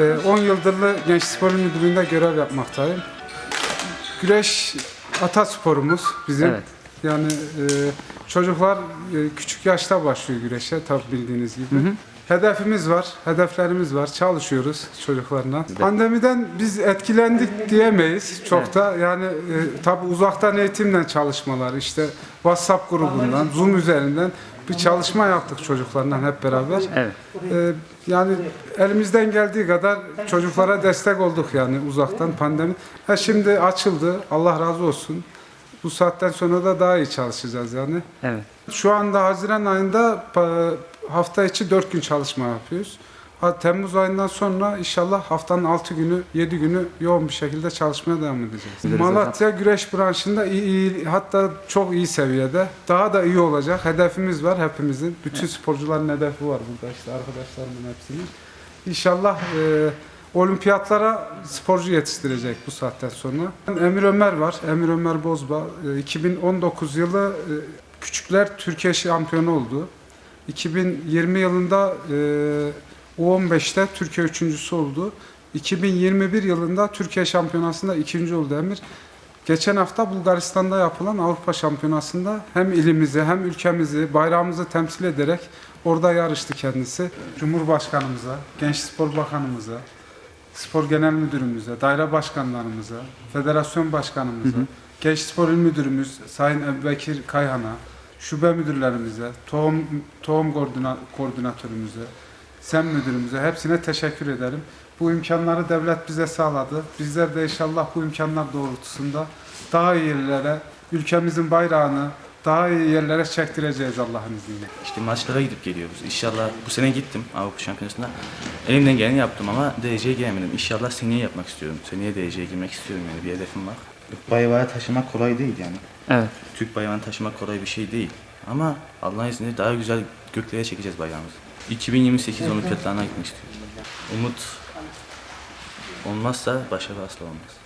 Ee, 10 yıldırlı Genç Spor Müdürlüğü'nde görev yapmaktayım. Güreş atasporumuz bizim. Evet. Yani e, çocuklar e, küçük yaşta başlıyor güreşe tabi bildiğiniz gibi. Hedefimiz var, hedeflerimiz var. Çalışıyoruz çocuklarla. Pandemiden biz etkilendik diyemeyiz çok Evet. da. Yani e, tabi uzaktan eğitimle çalışmalar, işte WhatsApp grubundan, Zoom üzerinden bir çalışma yaptık çocuklarla hep beraber. Evet. Ee, yani elimizden geldiği kadar çocuklara destek olduk yani uzaktan pandemi. Ha şimdi açıldı. Allah razı olsun. Bu saatten sonra da daha iyi çalışacağız yani. Evet. Şu anda Haziran ayında hafta içi 4 gün çalışma yapıyoruz. Temmuz ayından sonra inşallah haftanın 6 günü, 7 günü yoğun bir şekilde çalışmaya devam edeceğiz. Biliriz Malatya güreş branşında iyi, iyi, hatta çok iyi seviyede. Daha da iyi olacak. Hedefimiz var hepimizin. Bütün sporcuların hedefi var burada işte arkadaşlarımın hepsinin. İnşallah e, olimpiyatlara sporcu yetiştirecek bu saatten sonra. Emir Ömer var. Emir Ömer Bozba. E, 2019 yılı e, küçükler Türkiye şampiyonu oldu. 2020 yılında e, U15'te Türkiye üçüncüsü oldu. 2021 yılında Türkiye şampiyonasında ikinci oldu Emir. Geçen hafta Bulgaristan'da yapılan Avrupa Şampiyonası'nda hem ilimizi hem ülkemizi, bayrağımızı temsil ederek orada yarıştı kendisi. Cumhurbaşkanımıza, Genç Spor Bakanımıza, Spor Genel Müdürümüze, daire başkanlarımıza, federasyon başkanımıza, Genç Spor İl Müdürümüz Sayın Ebubekir Kayhan'a, şube müdürlerimize, tohum, tohum koordina- koordinatörümüze, SEM müdürümüze hepsine teşekkür ederim. Bu imkanları devlet bize sağladı. Bizler de inşallah bu imkanlar doğrultusunda daha iyi yerlere, ülkemizin bayrağını daha iyi yerlere çektireceğiz Allah'ın izniyle. İşte maçlara gidip geliyoruz. İnşallah bu sene gittim Avrupa Şampiyonası'nda. Elimden geleni yaptım ama dereceye giremedim. İnşallah seneye yapmak istiyorum. Seneye dereceye girmek istiyorum yani bir hedefim var. Bayrağı taşımak kolay değil yani. Evet. Türk bayrağını taşımak kolay bir şey değil. Ama Allah'ın izniyle daha güzel göklere çekeceğiz bayrağımızı. 2028 olimpiyatlarına gitmek istiyorum. Umut olmazsa başarı asla olmaz.